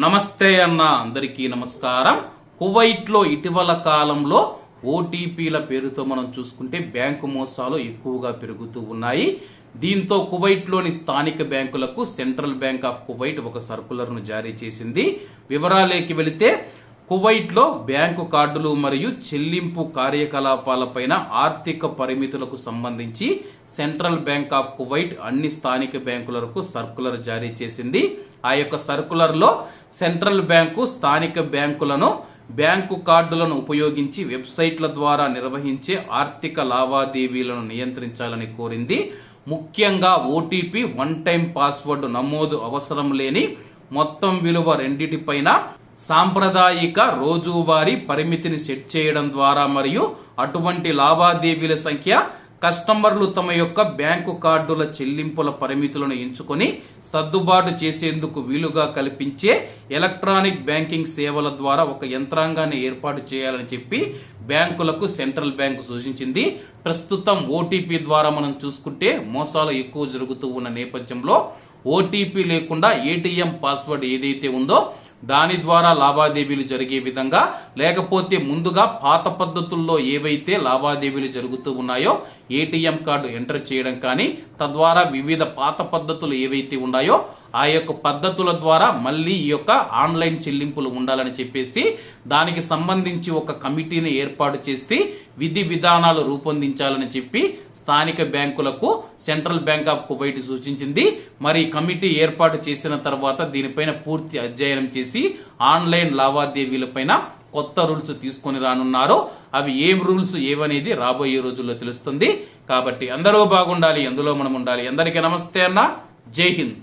నమస్తే అన్న అందరికీ నమస్కారం. కువైట్లో ఇటీవల కాలంలో ఓటీపీల పేరుతో మనం చూసుకుంటే బ్యాంకు మోసాలు ఎక్కువగా పెరుగుతూ ఉన్నాయి. దీంతో కువైట్లోని స్థానిక బ్యాంకులకు సెంట్రల్ బ్యాంక్ ఆఫ్ కువైట్ ఒక సర్కులర్ను జారీ చేసింది. వివరాలేకి వెళితే కువైట్లో బ్యాంకు కార్డులు మరియు చెల్లింపు కార్యకలాపాలపైన ఆర్థిక పరిమితులకు సంబంధించి సెంట్రల్ బ్యాంక్ ఆఫ్ కువైట్ అన్ని స్థానిక బ్యాంకులకు సర్కులర్ జారీ చేసింది. ఆ యొక్క సర్కులర్లో సెంట్రల్ బ్యాంకు స్థానిక బ్యాంకులను బ్యాంకు కార్డులను ఉపయోగించి వెబ్సైట్ల ద్వారా నిర్వహించే ఆర్థిక లావాదేవీలను నియంత్రించాలని కోరింది. ముఖ్యంగా ఓటీపీ వన్ టైం పాస్వర్డ్ నమోదు అవసరం లేని మొత్తం విలువ రెండిటిపైన సాంప్రదాయిక రోజువారీ పరిమితిని సెట్ చేయడం ద్వారా మరియు అటువంటి లావాదేవీల సంఖ్య కస్టమర్లు తమ యొక్క బ్యాంకు కార్డుల చెల్లింపుల పరిమితులను ఎంచుకొని సర్దుబాటు చేసేందుకు వీలుగా కల్పించే ఎలక్ట్రానిక్ బ్యాంకింగ్ సేవల ద్వారా ఒక యంత్రాంగాన్ని ఏర్పాటు చేయాలని చెప్పి బ్యాంకులకు సెంట్రల్ బ్యాంకు సూచించింది. ప్రస్తుతం ఓటీపీ ద్వారా మనం చూసుకుంటే మోసాలు ఎక్కువ జరుగుతూ ఉన్న నేపథ్యంలో ఓటీపీ లేకుండా ఏటీఎం పాస్వర్డ్ ఏదైతే ఉందో దాని ద్వారా లావాదేవీలు జరిగే విధంగా లేకపోతే ముందుగా పాత పద్ధతుల్లో ఏవైతే లావాదేవీలు జరుగుతూ ఉన్నాయో ఏటీఎం కార్డు ఎంటర్ చేయడం కానీ తద్వారా వివిధ పాత పద్ధతులు ఏవైతే ఉన్నాయో ఆ యొక్క పద్ధతుల ద్వారా మళ్ళీ ఈ యొక్క ఆన్లైన్ చెల్లింపులు ఉండాలని చెప్పేసి దానికి సంబంధించి ఒక కమిటీని ఏర్పాటు చేసి విధి విధానాలు రూపొందించాలని చెప్పి స్థానిక బ్యాంకులకు సెంట్రల్ బ్యాంక్ ఆఫ్ కువైట్ సూచించింది. మరి కమిటీ ఏర్పాటు చేసిన తర్వాత దీనిపైన పూర్తి అధ్యయనం చేసి చేసి ఆన్లైన్ లావాదేవీలపైన కొత్త రూల్స్ తీసుకొని రానున్నారు. అవి ఏం రూల్స్ ఏవనేది రాబోయే రోజుల్లో తెలుస్తుంది. కాబట్టి అందరూ బాగుండాలి ఎందులో మనం ఉండాలి. అందరికీ నమస్తే అన్న. జై హింద్.